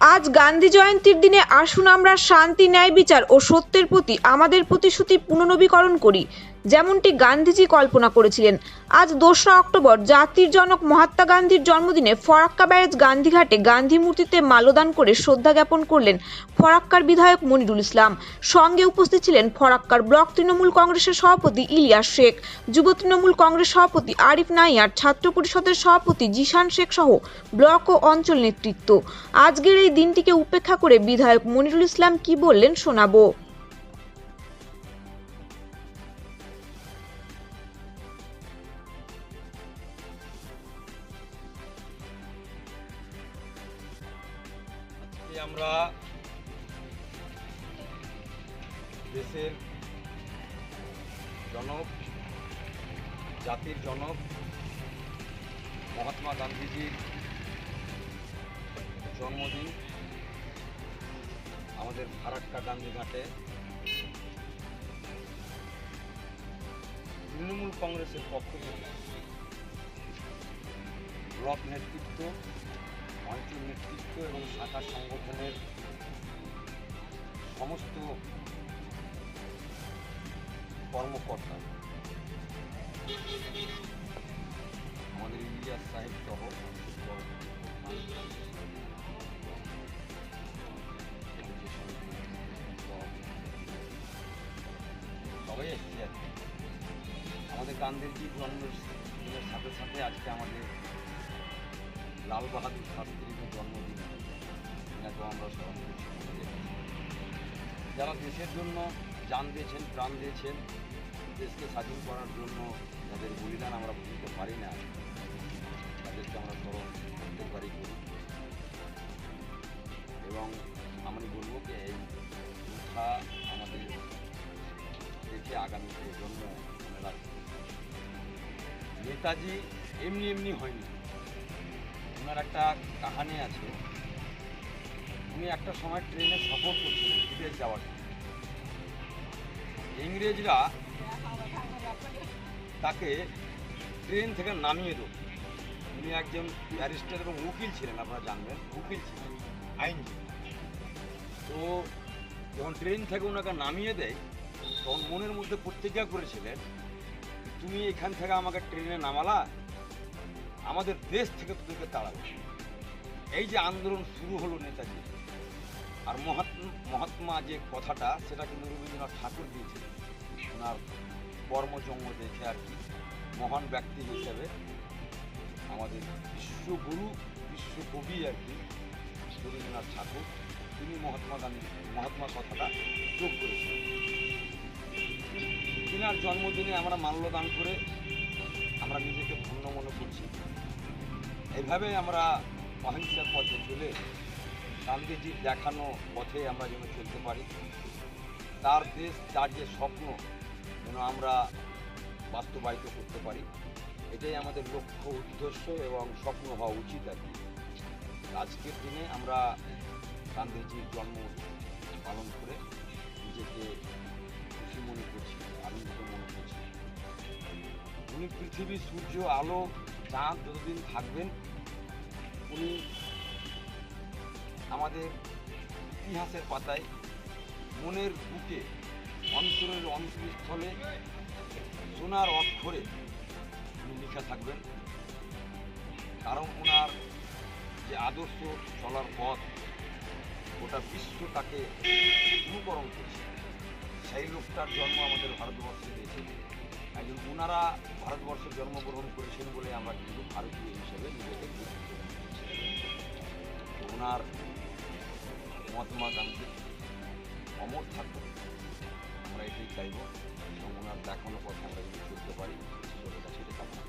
আজ গান্ধী জয়ন্তীর দিনে আসুন আমরা শান্তি, ন্যায় বিচার ও সত্যের প্রতি আমাদের প্রতিশ্রুতি পুনর্নবীকরণ করি। যেমনটি গান্ধীজি কল্পনা করেছিলেন। আজ দোসরা অক্টোবর জাতির জনক মহাত্মা গান্ধীর জন্মদিনে ফরাক্কা ব্যারেজ গান্ধীঘাটে গান্ধী মূর্তিতে মাল্যদান করে শ্রদ্ধা জ্ঞাপন করলেন ফরাক্কার বিধায়ক মনিরুল ইসলাম। সঙ্গে উপস্থিত ছিলেন ফরাক্কার ব্লক তৃণমূল কংগ্রেসের সভাপতি ইলিয়াস শেখ, যুব তৃণমূল কংগ্রেস সভাপতি আরিফ নাইয়ার, ছাত্র পরিষদের সভাপতি জিশান শেখ সহ ব্লক ও অঞ্চল নেতৃত্ব। আজকের এই দিনটিকে উপেক্ষা করে বিধায়ক মনিরুল ইসলাম কি বললেন শোনাবো। আমরা দেশের জনক, জাতির জনক, মহাত্মা গান্ধীজির জন্মদিন আমাদের ফারাক্কা গান্ধীঘাটে তৃণমূল কংগ্রেসের পক্ষ থেকে ব্লক নেতৃত্ব অঞ্চল নেতৃত্ব এবং শাখা সংগঠনের সমস্ত কর্মকর্তা আমাদের ইলিয়াস সাহেব সহ সবাই এসেছি আর। আমাদের গান্ধীজির জন্মদিনের সাথে সাথে আজকে আমাদের লাল বাহাদুর শাস্ত্রীর জন্মদিন এটাকেও আমরা স্মরণ করছি। যারা দেশের জন্য যান দিয়েছেন, প্রাণ দিয়েছেন, দেশকে স্বাধীন করার জন্য যাদের বলিদান আমরা বুঝতে পারি না, তাদেরকে আমরা স্মরণ করতে পারি এবং আমি বলব যে এই কথা আমাদের দেখে আগামী প্রজন্ম নেতাজি এমনি এমনি হয়নি। ওনার একটা কাহানি আছে। উনি একটা সময় ট্রেনে সফর করছিলেন বিদেশ যাওয়ার ইংরেজরা তাকে ট্রেন থেকে নামিয়ে দেব উনি একজন ব্যারিস্টার এবং উকিল ছিলেন, আপনারা জানবেন, উকিল ছিলেন, আইনজীবী। তো যখন ট্রেন থেকে ওনাকে নামিয়ে দেয়, তখন মনের মধ্যে প্রতিজ্ঞা করেছিলেন, তুমি এখান থেকে আমাকে ট্রেনে নামালা আমাদের দেশ থেকে তোদেরকে তাড়াবে। এই যে আন্দোলন শুরু হলো নেতাজি, আর মহাত্মা মহাত্মা যে কথাটা, সেটা কিন্তু রবীন্দ্রনাথ ঠাকুর দিয়েছিলেন ওনার কর্মজন্ম দেখে আর কি, মহান ব্যক্তি হিসেবে আমাদের বিশ্বগুরু, বিশ্বকবি আর কি, রবীন্দ্রনাথ ঠাকুর, তিনি মহাত্মা গান্ধী, মহাত্মা কথাটা যোগ করেছিলেন তিনার জন্মদিনে আমরা মাল্যদান করে আমরা নিজেকে ধন্য মনে করছি। এইভাবে আমরা অহিংসার পথে চলে গান্ধীজির দেখানো পথে আমরা যেন চলতে পারি। তার দেশ, তার যে স্বপ্ন, যেন আমরা বাস্তবায়িত করতে পারি। এটাই আমাদের লক্ষ্য, উদ্দেশ্য এবং স্বপ্ন হওয়া উচিত আর কি। আজকের দিনে আমরা গান্ধীজির জন্ম পালন করে নিজেকে খুশি মনে করছি, আনন্দিত মনে করছি। উনি পৃথিবী সূর্য, আলো চাঁদ যতদিন থাকবেন, উনি আমাদের ইতিহাসের পাতায় মনের বুকে, অন্তরের অন্তরস্থলে সোনার অক্ষরে উনি লিখা থাকবেন। কারণ ওনার যে আদর্শ চলার পথ, গোটা বিশ্ব তাকে অনুকরণ করছে। সেই লোকটার জন্ম আমাদের ভারতবর্ষে হয়েছে। একজন ওনারা ভারতবর্ষে জন্মগ্রহণ করেছেন বলে আমরা কিন্তু ভারতীয় হিসেবে নিজেকে ওনার মহাত্মা গান্ধী অমর থাকবে আমরা এটাই চাইব এবং ওনার দেখানো পথে আমরা যদি চলতে পারি সেটা কামনা।